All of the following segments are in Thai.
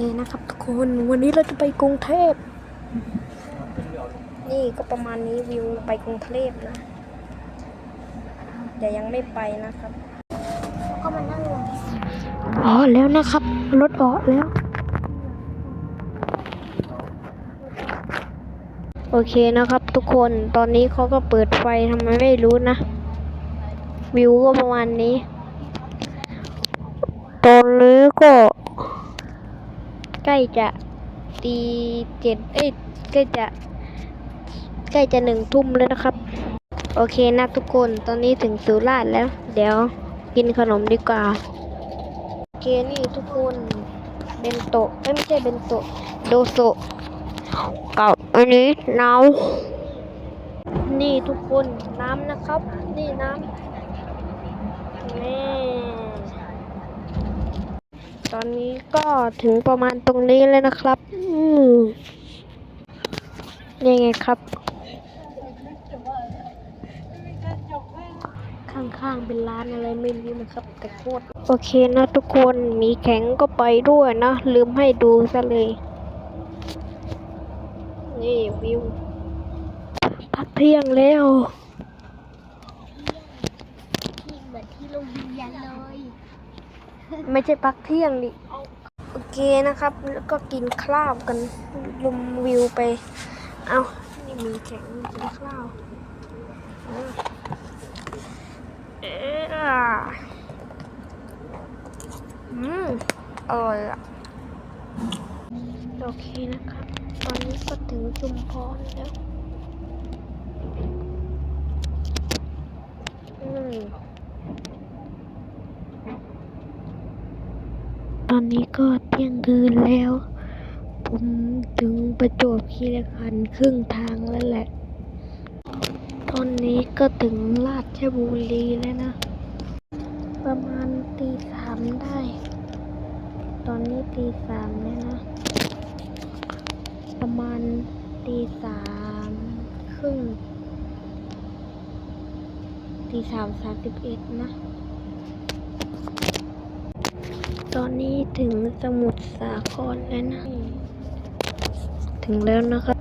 เคนะครับทุกคนวันนี้เราจะไปกรุงเทพ นี่ก็ประมาณนี้วิวไปกรุงเทพนะแต่ยังไม่ไปนะครับ ก็มานั่งลงอ๋อแล้วนะครับ รถออกแล้ว โอเคนะครับทุกคนตอนนี้เขาก็เปิดไฟทำไมไม่รู้นะ วิวก็ประมาณนี้ ตอนนี้ก็ ใกล้จะตีเจ็ดเอ้ยใกล้จะ ใกล้จะหนึ่งทุ่มแล้วนะครับ โอเคนะทุกคนตอนนี้ถึงสุราษฎร์แล้ว เดี๋ยวกินขนมดีกว่าโอเคนี่ทุกคนเบนโตะไม่ใช่เบนโตะโดโซกับอันนี้น้ำนี่ทุกคนน้ำนะครับ นี่น้ำนี่ ตอนนี้ก็ถึงประมาณตรงนี้เลยนะครับอืมนี่ไงครับ ข้างๆเป็นร้านอะไรไม่รู้นะครับ แต่โคตรโอเคนะทุกคนมีแข็งก็ไปด้วยนะ ลืมให้ดูซะเลย นี่วิว พักเที่ยงแล้วที่เหมือนที่โรงเรียนเลย ไม่ใช่พักเที่ยงดิโอเคนะครับ แล้วก็กินข้าวกันชมวิวไป เอานี่มีแข็งกินข้าวเอออืมอร่อยอะโอเคนะครับ ตอนนี้ก็ถึงชุมพรแล้ว อืม ตอนนี้ก็เที่ยงคืนแล้ว ผมถึงประจวบคีรีขันธ์ครึ่งทางแล้วแหละ ตอนนี้ก็ถึงราชบุรีแล้วนะ ประมาณตีสามได้ ตอนนี้ตีสามแล้วนะ ประมาณตีสามครึ่งตีสามสามสิบเอ็ดนะ ตอนนี้ถึงสมุทรสาครแล้วนะ ถึงแล้วนะครับ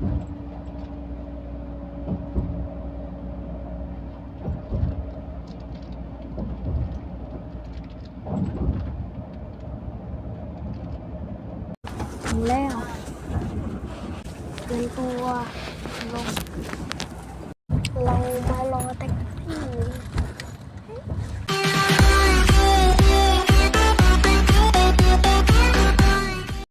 ถึงแล้วเตรียมตัวลง